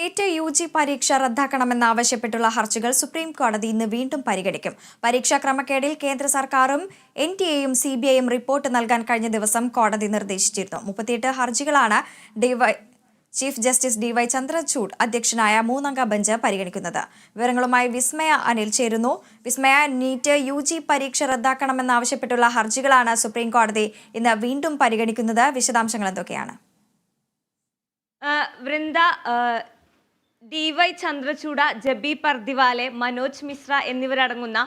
NEET U G പരീക്ഷ റദ്ദാക്കണമെന്നാവശ്യപ്പെട്ടുള്ള ഹർജികൾ supreme കോടതി ഇന്ന് വീണ്ടും പരിഗണിക്കും. പരീക്ഷാ ക്രമക്കേടിൽ കേന്ദ്ര സർക്കാരും എൻ ടി എയും സി ബി ഐയും റിപ്പോർട്ട് നൽകാൻ കഴിഞ്ഞ ദിവസം കോടതി നിർദ്ദേശിച്ചിരുന്നു. മുപ്പത്തിയെട്ട് ഹർജികളാണ് D Y chief justice D Y Chandrachud അധ്യക്ഷനായ മൂന്നംഗ ബെഞ്ച് പരിഗണിക്കുന്നത്. വിവരങ്ങളുമായി വിസ്മയ അനിൽ ചേരുന്നു. വിസ്മയ നീറ്റ് യു ജി പരീക്ഷ റദ്ദാക്കണമെന്നാവശ്യപ്പെട്ടുള്ള ഹർജികളാണ് സുപ്രീം കോടതി ഇന്ന് വീണ്ടും പരിഗണിക്കുന്നത്. വിശദാംശങ്ങൾ എന്തൊക്കെയാണ്? Vrinda D Y Chandrachud J B Pardiwala Manoj Mishra എന്നിവരടങ്ങുന്ന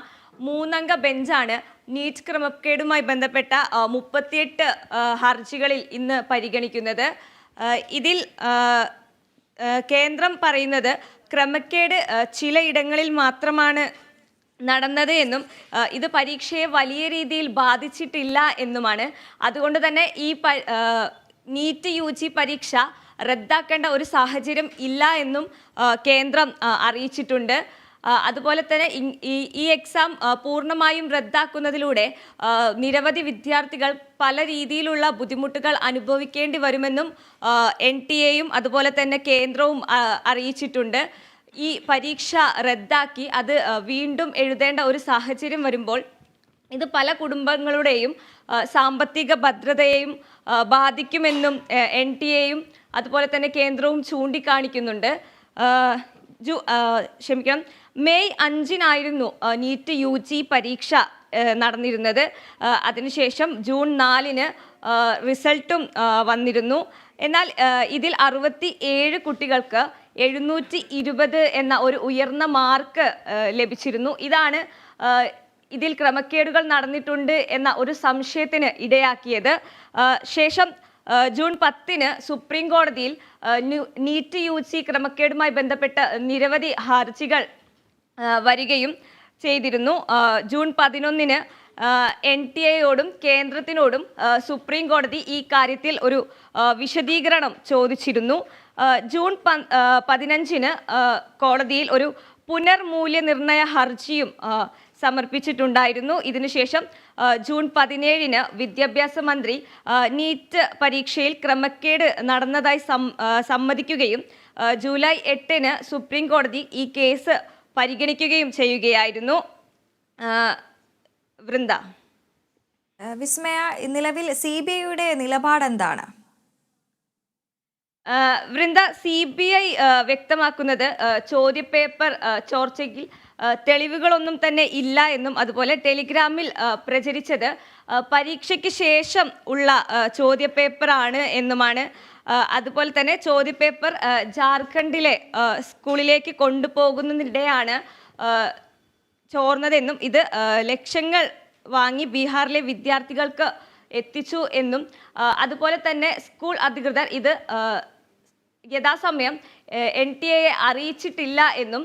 മൂന്നംഗ ബെഞ്ചാണ് നീറ്റ് ക്രമക്കേടുമായി ബന്ധപ്പെട്ട മുപ്പത്തിയെട്ട് ഹർജികളിൽ ഇന്ന് പരിഗണിക്കുന്നത്. ഇതിൽ കേന്ദ്രം പറയുന്നത് ക്രമക്കേട് ചിലയിടങ്ങളിൽ മാത്രമാണ് നടന്നത് എന്നും ഇത് പരീക്ഷയെ വലിയ രീതിയിൽ ബാധിച്ചിട്ടില്ല എന്നുമാണ്. അതുകൊണ്ട് തന്നെ ഈ നീറ്റ് യു പരീക്ഷ റദ്ദാക്കേണ്ട ഒരു സാഹചര്യം ഇല്ല എന്നും കേന്ദ്രം അറിയിച്ചിട്ടുണ്ട്. അതുപോലെ തന്നെ ഈ എക്സാം പൂർണമായും റദ്ദാക്കുന്നതിലൂടെ നിരവധി വിദ്യാർത്ഥികൾ പല രീതിയിലുള്ള ബുദ്ധിമുട്ടുകൾ അനുഭവിക്കേണ്ടി വരുമെന്നും എൻ ടി എയും അതുപോലെ തന്നെ കേന്ദ്രവും അറിയിച്ചിട്ടുണ്ട്. ഈ പരീക്ഷ റദ്ദാക്കി അത് വീണ്ടും എഴുതേണ്ട ഒരു സാഹചര്യം വരുമ്പോൾ ഇത് പല കുടുംബങ്ങളുടെയും സാമ്പത്തിക ഭദ്രതയെയും ബാധിക്കുമെന്നും എൻ ടി എയും അതുപോലെ തന്നെ കേന്ദ്രവും ചൂണ്ടിക്കാണിക്കുന്നുണ്ട്. ജു ക്ഷമിക്കണം. മെയ് അഞ്ചിനായിരുന്നു നീറ്റ് യു ജി പരീക്ഷ നടന്നിരുന്നത്. അതിനുശേഷം ജൂൺ നാലിന് റിസൾട്ടും വന്നിരുന്നു. എന്നാൽ ഇതിൽ അറുപത്തി ഏഴ് കുട്ടികൾക്ക് എഴുന്നൂറ്റി ഇരുപത് എന്ന ഒരു ഉയർന്ന മാർക്ക് ലഭിച്ചിരുന്നു. ഇതാണ് ഇതിൽ ക്രമക്കേടുകൾ നടന്നിട്ടുണ്ട് എന്ന ഒരു സംശയത്തിന് ഇടയാക്കിയത്. ശേഷം ജൂൺ പത്തിന് സുപ്രീം കോടതിയിൽ നീറ്റ് യു ജി ക്രമക്കേടുമായി ബന്ധപ്പെട്ട നിരവധി ഹർജികൾ വരികയും ചെയ്തിരുന്നു. ജൂൺ പതിനൊന്നിന് എൻ ടി എയോടും കേന്ദ്രത്തിനോടും സുപ്രീം കോടതി ഈ കാര്യത്തിൽ ഒരു വിശദീകരണം ചോദിച്ചിരുന്നു. ജൂൺ പതിനഞ്ചിന് കോടതിയിൽ ഒരു പുനർമൂല്യനിർണയ ഹർജിയും സമർപ്പിച്ചിട്ടുണ്ടായിരുന്നു. ഇതിനുശേഷം ജൂൺ പതിനേഴിന് വിദ്യാഭ്യാസ മന്ത്രി നീറ്റ് പരീക്ഷയിൽ ക്രമക്കേട് നടന്നതായി സമ്മതിക്കുകയും ജൂലൈ എട്ടിന് സുപ്രീം കോടതി ഈ കേസ് പരിഗണിക്കുകയും ചെയ്യുകയായിരുന്നു. വൃന്ദ. വിസ്മയ നിലവിൽ സി ബി ഐയുടെ നിലപാട് എന്താണ് ആ, വൃന്ദ സി ബി ഐ വ്യക്തമാക്കുന്നത് ചോദ്യപേപ്പർ ചോർച്ചയ്ക്ക് തെളിവുകളൊന്നും തന്നെ ഇല്ല എന്നും അതുപോലെ ടെലിഗ്രാമിൽ പ്രചരിച്ചത് പരീക്ഷയ്ക്ക് ശേഷം ഉള്ള ചോദ്യപേപ്പറാണ് എന്നുമാണ്. അതുപോലെ തന്നെ ചോദ്യപേപ്പർ ജാർഖണ്ഡിലെ സ്കൂളിലേക്ക് കൊണ്ടുപോകുന്നതിനിടെയാണ് ചോർന്നതെന്നും ഇത് ലക്ഷങ്ങൾ വാങ്ങി ബീഹാറിലെ വിദ്യാർത്ഥികൾക്ക് എത്തിച്ചു എന്നും അതുപോലെ തന്നെ സ്കൂൾ അധികൃതർ ഇത് യഥാസമയം എൻ ടി എയെ അറിയിച്ചിട്ടില്ല എന്നും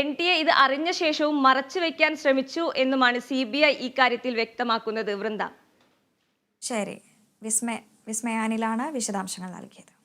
എൻ ടി എ ഇത് അറിഞ്ഞ ശേഷവും മറച്ചു വയ്ക്കാൻ ശ്രമിച്ചു എന്നുമാണ് സി ബി ഐ ഇക്കാര്യത്തിൽ വ്യക്തമാക്കുന്നത്. വൃന്ദ. ശരി. വിസ്മയ വിസ്മയാനിലാണ് വിശദാംശങ്ങൾ നൽകിയത്.